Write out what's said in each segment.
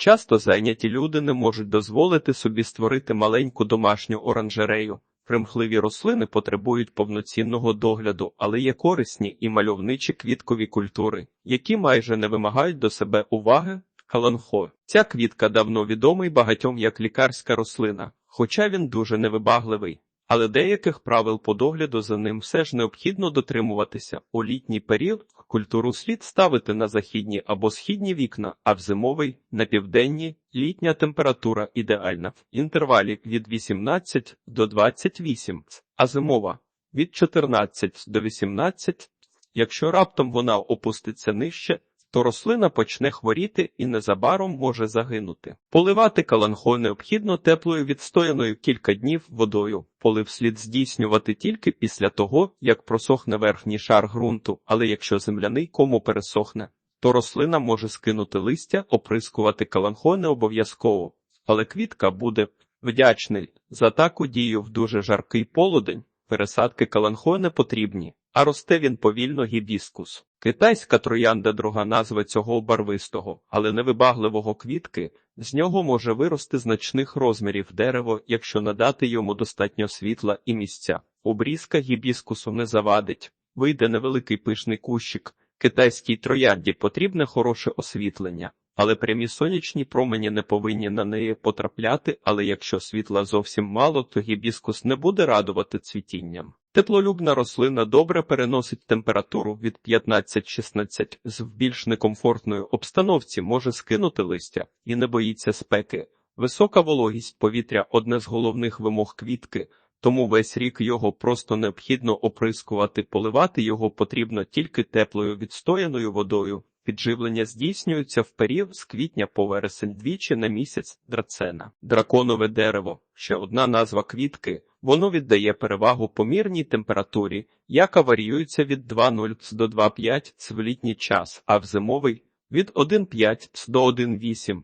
Часто зайняті люди не можуть дозволити собі створити маленьку домашню оранжерею. Примхливі рослини потребують повноцінного догляду, але є корисні і мальовничі квіткові культури, які майже не вимагають до себе уваги. Каланхо. Ця квітка давно відомий багатьом як лікарська рослина, хоча він дуже невибагливий. Але деяких правил по догляду за ним все ж необхідно дотримуватися. У літній період культуру слід ставити на західні або східні вікна, а в зимовий на південні літня температура ідеальна в інтервалі від 18 до 28, а зимова від 14 до 18. Якщо раптом вона опуститься нижче, то рослина почне хворіти і незабаром може загинути. Поливати каланхо необхідно теплою відстояною кілька днів водою. Полив слід здійснювати тільки після того, як просохне верхній шар ґрунту, але якщо земляний кому пересохне, то рослина може скинути листя, оприскувати каланхо не обов'язково, але квітка буде вдячний за таку дію в дуже жаркий полудень. Пересадки каланхо не потрібні, а росте він повільно гібіскус. Китайська троянда друга назва цього барвистого, але невибагливого квітки, з нього може вирости значних розмірів дерево, якщо надати йому достатньо світла і місця. Обрізка гібіскусу не завадить. Вийде невеликий пишний кущик. Китайській троянді потрібне хороше освітлення, але прямі сонячні промені не повинні на неї потрапляти, але якщо світла зовсім мало, то гібіскус не буде радувати цвітінням. Теплолюбна рослина добре переносить температуру від 15-16 з більш некомфортної обстановці може скинути листя і не боїться спеки. Висока вологість повітря одне з головних вимог квітки, тому весь рік його просто необхідно оприскувати, поливати його потрібно тільки теплою відстояною водою. Підживлення здійснюється в період з квітня по вересень двічі на місяць драцена. Драконове дерево ще одна назва квітки. Воно віддає перевагу помірній температурі, яка варіюється від 2,0 до 2,5 в літній час, а в зимовий від 1,5 до 1,8.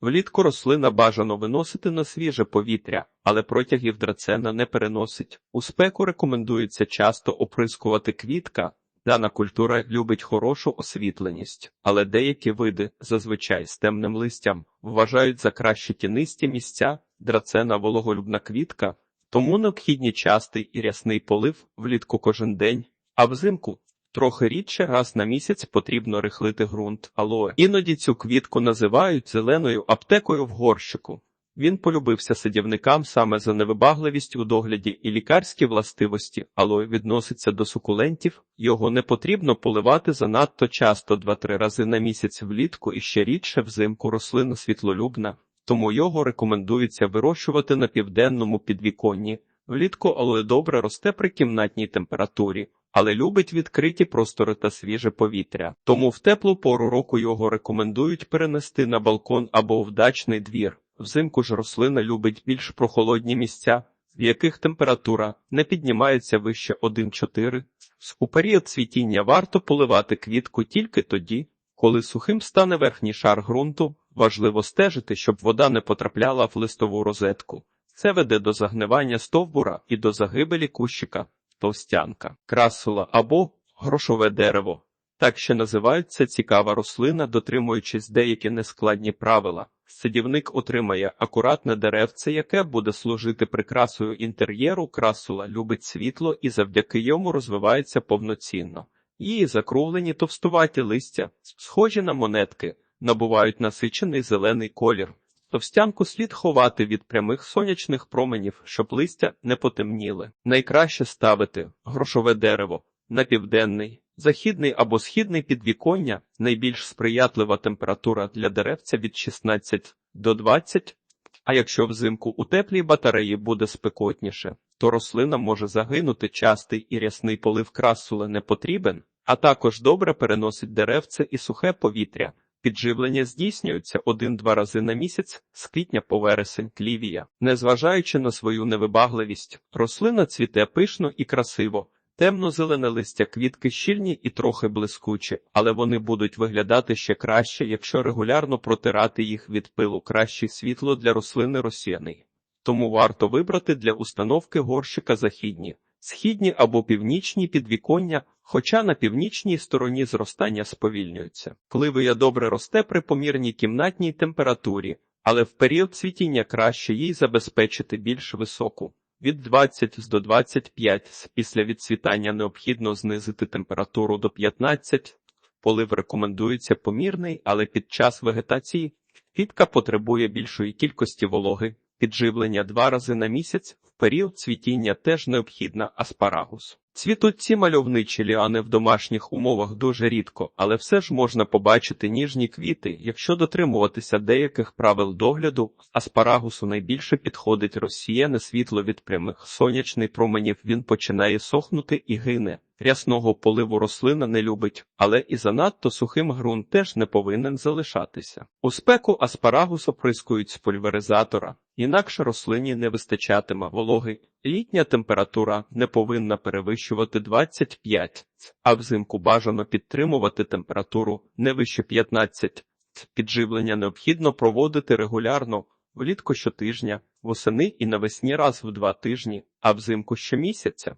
Влітку рослина бажано виносити на свіже повітря, але протягів драцена не переносить. У спеку рекомендується часто оприскувати квітка. Дана культура любить хорошу освітленість, але деякі види, зазвичай з темним листям, вважають за кращі тінисті місця, драцена вологолюбна квітка, тому необхідні частий і рясний полив влітку кожен день, а взимку трохи рідше раз на місяць потрібно рихлити ґрунт алоe. Іноді цю квітку називають зеленою аптекою в горщику. Він полюбився садівникам саме за невибагливість у догляді і лікарські властивості, алоe відноситься до сукулентів, його не потрібно поливати занадто часто 2-3 рази на місяць влітку і ще рідше взимку рослина світлолюбна, тому його рекомендується вирощувати на південному підвіконні. Влітку алоe добре росте при кімнатній температурі, але любить відкриті простори та свіже повітря. Тому в теплу пору року його рекомендують перенести на балкон або в дачний двір. Взимку ж рослина любить більш прохолодні місця, в яких температура не піднімається вище 1,4. У період цвітіння варто поливати квітку тільки тоді, коли сухим стане верхній шар ґрунту. Важливо стежити, щоб вода не потрапляла в листову розетку. Це веде до загнивання стовбура і до загибелі кущика, товстянка, красула або грошове дерево. Так ще називається цікава рослина, дотримуючись деякі нескладні правила. Садівник отримає акуратне деревце, яке буде служити прикрасою інтер'єру. Красула любить світло і завдяки йому розвивається повноцінно. Її закруглені товстуваті листя, схожі на монетки, набувають насичений зелений колір. Товстянку слід ховати від прямих сонячних променів, щоб листя не потемніли. Найкраще ставити грошове дерево на південний, західний або східний підвіконня, найбільш сприятлива температура для деревця від 16 до 20, а якщо взимку у теплій батареї буде спекотніше, то рослина може загинути частий і рясний полив красули не потрібен, а також добре переносить деревце і сухе повітря. Підживлення здійснюється один-два рази на місяць з квітня по вересень клівія. Незважаючи на свою невибагливість, рослина цвіте пишно і красиво. Темно-зелене листя квітки щільні і трохи блискучі, але вони будуть виглядати ще краще, якщо регулярно протирати їх від пилу краще світло для рослини розсіяний. Тому варто вибрати для установки горщика західні, східні або північні підвіконня, Хоча на північній стороні зростання сповільнюється. Кливия добре росте при помірній кімнатній температурі, але в період цвітіння краще їй забезпечити більш високу. Від 20 до 25 після відцвітання необхідно знизити температуру до 15. Полив рекомендується помірний, але під час вегетації квітка потребує більшої кількості вологи. Підживлення два рази на місяць в період цвітіння теж необхідна аспарагус. Цвітуть ці мальовничі ліани в домашніх умовах дуже рідко, але все ж можна побачити ніжні квіти, якщо дотримуватися деяких правил догляду. Аспарагусу найбільше підходить розсіяне світло від прямих сонячних променів. Він починає сохнути і гине. Рясного поливу рослина не любить, але і занадто сухим ґрунт теж не повинен залишатися. У спеку аспарагус оприскують з пульверизатора, інакше рослині не вистачатиме вологи. Літня температура не повинна перевищувати 25, а взимку бажано підтримувати температуру не вище 15. Підживлення необхідно проводити регулярно, влітку щотижня, восени і навесні раз в два тижні, а взимку щомісяця.